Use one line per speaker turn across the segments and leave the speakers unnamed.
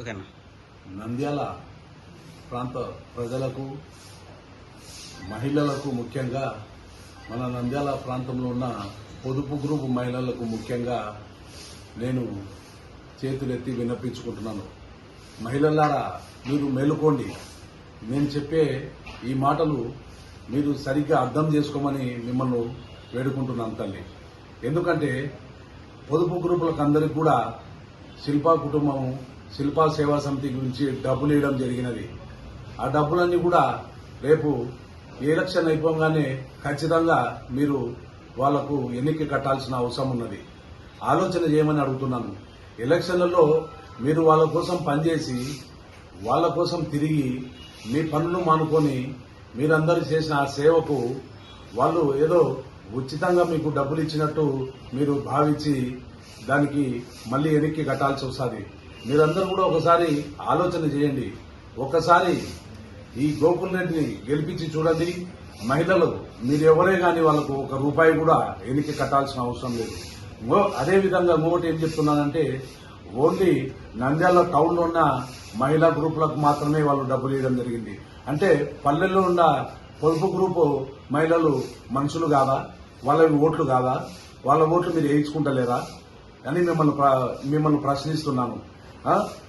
ఓకేనా?
నంద్యాల ప్రాంత ప్రజలకు మహిళలకు ముఖ్యంగా మన నంద్యాల ప్రాంతంలో ఉన్న పొదుపు గ్రూప్ మహిళలకు ముఖ్యంగా నేను చేతులెత్తి విన్నపించుకుంటున్నాను. మహిళలారా మీరు మేలుకోండి. నేను చెప్పే ఈ మాటలు మీరు సరిగ్గా అర్థం చేసుకోమని మిమ్మల్ని వేడుకుంటున్నాను తల్లి. ఎందుకంటే పొదుపు గ్రూపులకు అందరికీ కూడా శిల్పా కుటుంబం శిల్పా సేవా సమితి గురించి డబ్బులు ఇవ్వడం జరిగినది. ఆ డబ్బులన్నీ కూడా రేపు ఎలక్షన్ అయిపోగానే ఖచ్చితంగా మీరు వాళ్ళకు ఎన్నిక కట్టాల్సిన అవసరం ఉన్నది. ఆలోచన చేయమని అడుగుతున్నాను. ఎలక్షన్లలో మీరు వాళ్ళ కోసం పనిచేసి వాళ్ళ కోసం తిరిగి మీ పనులు మానుకొని మీరందరూ చేసిన ఆ సేవకు వాళ్ళు ఏదో ఉచితంగా మీకు డబ్బులు ఇచ్చినట్టు మీరు భావించి దానికి మళ్ళీ వెనక్కి కట్టాల్సి వస్తుంది. మీరందరూ కూడా ఒకసారి ఆలోచన చేయండి. ఒకసారి ఈ గోకుల్ రెడ్డిని గెలిపించి చూడండి. మహిళలు మీరు ఎవరే గాని వాళ్ళకు ఒక రూపాయి కూడా వెనక్కి కట్టాల్సిన అవసరం లేదు. అదేవిధంగా ఇంకొకటి ఏం చెప్తున్నానంటే ఓన్లీ నంద్యాల టౌన్లో ఉన్న మహిళా గ్రూపులకు మాత్రమే వాళ్ళు డబ్బులు ఇవ్వడం జరిగింది. అంటే పల్లెల్లో ఉన్న పొదుపు గ్రూపు మహిళలు మనుషులు కాదా? వాళ్ళవి ఓట్లు కాదా? వాళ్ళ ఓట్లు మీరు వేయించుకుంటలేరా? అని మిమ్మల్ని మిమ్మల్ని ప్రశ్నిస్తున్నాను.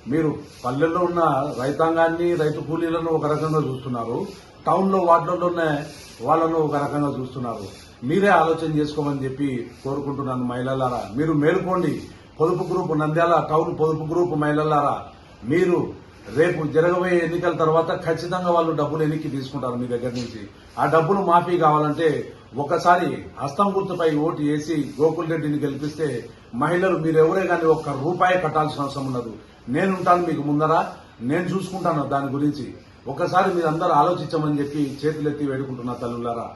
మీరు పల్లెల్లో ఉన్న రైతాంగాన్ని రైతు కూలీలను ఒక రకంగా చూస్తున్నారు. టౌన్లో వార్డులలో ఉన్న వాళ్ళను ఒక రకంగా చూస్తున్నారు. మీరే ఆలోచన చేసుకోమని చెప్పి కోరుకుంటున్నాను మహిళలారా. మీరు మేలుకోండి. పొదుపు గ్రూపు నంద్యాల టౌన్ పొదుపు గ్రూపు మహిళలారా. మీరు రేపు జరగబోయే ఎన్నికల తర్వాత ఖచ్చితంగా వాళ్ళు డబ్బులు ఎన్నికి తీసుకుంటారు మీ దగ్గర నుంచి. ఆ డబ్బులు మాఫీ కావాలంటే ఒకసారి హస్తం గుర్తుపై ఓటు వేసి గోకుల్ రెడ్డిని గెలిపిస్తే మహిళలు మీరెవరే కానీ ఒక్క రూపాయి కట్టాల్సిన అవసరం ఉండదు నేనుంటాను మీకు ముందరా నేను చూసుకుంటాను దాని గురించి. ఒకసారి మీరందరూ ఆలోచించమని చెప్పి చేతులెత్తి వేడుకుంటున్నా తల్లులారా.